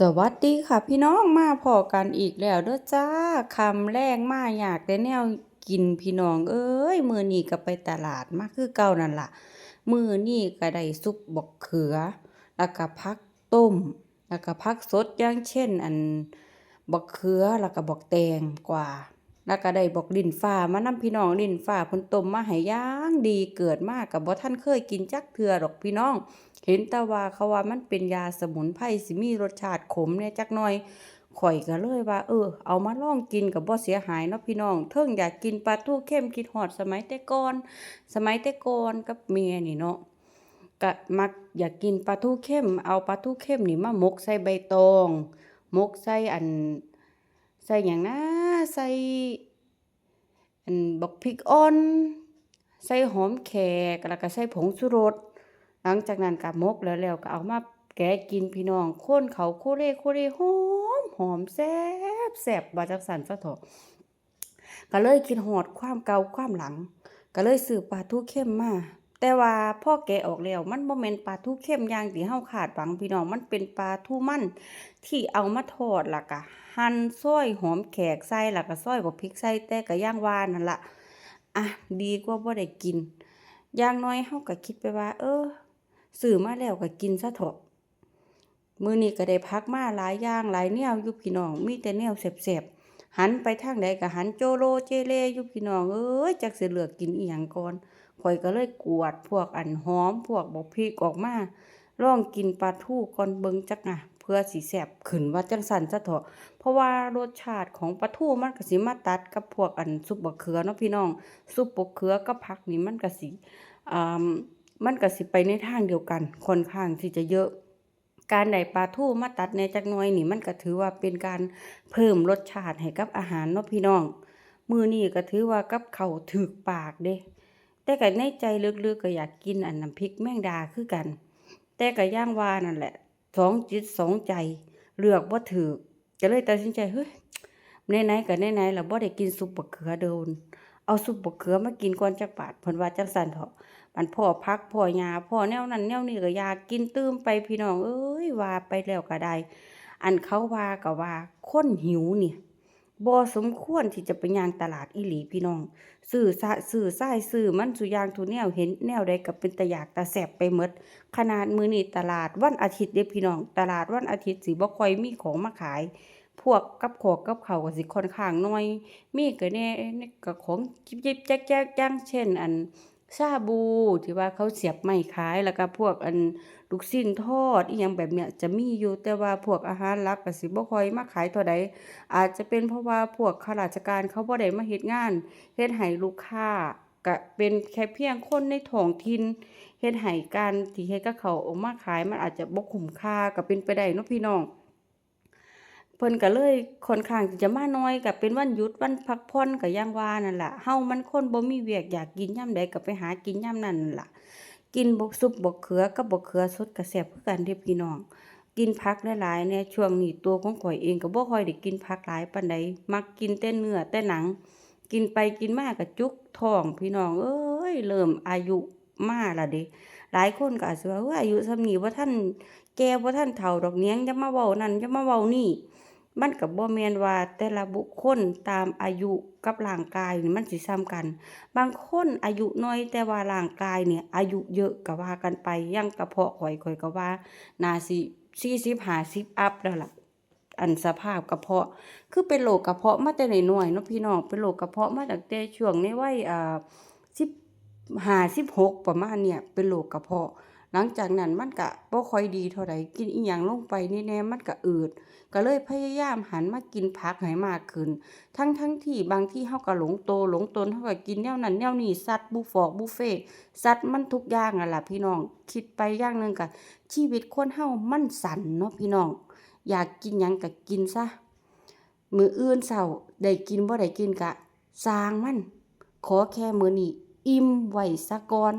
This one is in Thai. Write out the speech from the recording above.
สวัสดีค่ะพี่น้องมาพอกันอีกแล้วเด้อจ้าคำแรกมาอยากได้แนวกินพี่น้องเอ้ยมือนี่ก็ไปตลาดมากคือเก่านั่นล่ะมือนี่ก็ได้ซุปบอกเขือ แล้วก็พักต้ม แล้วก็พักสดอย่างเช่น อันบอกเขือแล้วก็บอกแตงกว่า แล้วก็ได้บักลิ้นฟ้ามานำพี่น้องลิ้นฟ้าเพิ่นต้มมาให้ย่างดีเกิดมาก็บ่ทันเคยกินจักเทื่อดอกพี่น้อง เห็นต่ว่าเขาว่ามันเป็นยาสมุนไพรสิมีรสชาติขมแหน่ยจักหน่อยข่อยก็เลยว่า เออ เอามาลองกินก็บ่เสียหายเนาะพี่น้อง เทิงอยากกินปลาทูเข้มคิดฮอดสมัยแต่ก่อน สมัยแต่ก่อนกับแม่นี่เนาะก็มักอยากกินปลาทูเข้ม เอาปลาทูเข้มนี่มาหมกใส่ใบตองหมกใส่อันใส่หยังนะ ใส่อันบักพริกอ่อน ใส่หอมแขกแล้วก็ใส่ผงชูรสหลังจากนั้นก็หมกแล้วแล้วก็เอามาแกะกินพี่น้องคนเขาโคเรโคเรหอมหอมแซ่บแซ่บว่าจังซั่นซะเถอะก็เลยคิดฮอดความเก่าความหลัง ก็เลยซื้อปลาทูเข้มมา แต่ว่าพ่อแกะออกแล้วมันบ่แม่นปลาทูเข้มอย่างที่เฮาคาดหวังพี่น้องมันเป็นปลาทูมันที่เอามาทอดล้วก็หั่นซอยหอมแขกใส่ล้วก็ซอยบักพริกใส่แต่ก็ย่างว่านั่นล่ะอะดีกว่าบ่ได้กิน อย่างน้อยเฮาก็คิดไปว่า เออซื้อมาแล้วก็กินซะเถอะมื้อนี้ก็ได้พักมาหลายอย่างหลายแนวอยู่พี่น้องมีแต่แนวแซ่บๆ หันไปทางใดก็หันโจโลเจเลยู่พี่น้องเอ้ยจักสิเลือกกินอีหยังก่อนข่อยก็เลยกวดพวกอันหอมพวกบักพริกออกมาลองกินปลาทูก่อนเบิงจักอะเพื่อสิแซ่บขึ้นว่าจังซั่นซะเถอะเพราะว่ารสชาติของปลาทูมันก็สิมาตัดกับพวกอันซุปบกเขือเนาะพี่น้องซุปบกเขือกับผักนี่มันก็สิอ่ามันก็สิไปในทางเดียวกันค่อนข้างที่จะเยอะ การได้ปลาทูมาตัดแหน่จักน่อยนี่มันก็ถือว่าเป็นการเพิ่มรสชาติให้กับอาหารเนาะพี่น้อง มือนี้ก็ถือว่ากับเข้าถึกปากเด้ แต่ก็ในใจลึกๆก็อยากกินอันน้ำพริกแมงดาคือกัน แต่ก็ย่างว่านั่นแหละสองจิตสองใจเลือกบ่าถูกก็เลยตัดสินใจเฮ้ยไหนๆก็ไหนๆแล้วบ่ได้กินซุปบักเขือโดน เอาซุปบักเขือมากินก่อนจักบาดเพิ่นว่าจังซั่นเถาะ มันพ่อพักพ่อหญ้าพ่อแนวนั้นแนวนี้ก็อยากกินตื้มไปพี่น้อง เอ้ยว่าไปแล้วก็ได้ อันเขาว่าก็ว่าคนหิวเนี่ยบ่สมควรที่จะไปย่างตลาดอีหลีพี่น้องซื้อซะซื้อซ้ายซื้อมันซุยางทุกแนวเห็นแนวใดก็เป็นตาอยากตาแซ่บไปหมดขนาดมือนี้ตลาดวันอาทิตย์เด้พี่น้อง ตลาดวันอาทิตย์สิบ่ค่อยมีของมาขาย พวกกับขอกกับเขาวก็สิค่อนข้างน้อย มีก็แหน่ก็ของจิบๆแจ๊กๆอย่างเช่น อัน ชาบูที่ว่าเขาเสียบไม้ขายแล้วก็พวกอันลูกชิ้นทอดอีหยังแบบเนี้ยจะมีอยู่แต่ว่าพวกอาหารหลักก็สิบ่ค่อยมาขายเท่าใดอาจจะเป็นเพราะว่าพวกข้าราชการเขาบ่ได้มาเฮ็ดงานเฮ็ดให้ลูกค้าก็เป็นแค่เพียงคนในท้องถิ่นเฮ็ดให้การที่เฮ็ดกับเขาออกมาขายมันอาจจะบ่คุ้มค่าก็เป็นไปได้เนาะพี่น้อง เพิ่นก็เลยค่อนข้างจะมาน้อยก็เป็นวันหยุดวันพักผ่อนก็ย่างว่านั่นล่ะเฮามันคนบ่มีเวียกอยากกินยามใดก็ไปหากินยามนั้นนั่นล่ะ กินบกซุปบกเขือกับบกเขือสดก็แซ่บคือกันเด้พี่น้อง กินผักหลายๆแหน่ช่วงนี้ตัวของข้อยเองก็บ่ค่อยได้กินผักหลายปานใดมักกินแต่เนื้อแต่หนัง กินไปกินมาก็จุกท้องพี่น้อง เอ้ยเริ่มอายุมาแล้วเดะหลายคนก็อาจสิว่าเฮ้ยอายุส่ำนี้บ่ทันแก่บ่ทันเฒ่าดอกเนียงอย่ามาเว้านั่นอย่ามาเว้านี่ มันก็บ่แมนว่าแต่ละบุคคลตามอายุกับร่างกายนี่มันสิส่ำกัน บางคนอายุน้อยแต่ว่าร่างกายเนี่ย อายุเยอะก็ว่ากันไปย่างกระเพาะข้อยข้อยก็ว่าน่าสิ40 50อัปแล้วล่ะอันสภาพกระเพาะ คือเป็นโรคกระเพาะมาแต่น้อยๆเนาะพี่น้องเป็นโรคกระเพาะมาตั้งแต่ช่วงในวัยอ่า15 16ประมาณเนี่ยเป็นโรคกระเพาะ หลังจากนั้นมันก็บ่ค่อยดีเท่าใดกินอิหยังลงไปนี่แน่มันก็อืด ก็เลยพยายามหันมากินผักให้มากขึ้น ทั้งๆที่บางที่เฮาก็หลงโตหลงตนเฮาก็กินแนวนั้นแนวนี้ซัดบุฟอกบุฟเฟต์ซัดมันทุกอย่างนั่นล่ะพี่น้องคิดไปอย่างนึ่งก็ชีวิตคนเฮามันสั้นเนาะพี่น้อง อยากกินหยังก็กินซะมืออื่นเช้าได้กินบ่ได้กินก็สร้างมัน ขอแค่มือนี้อิ่มไว้ซะก่อน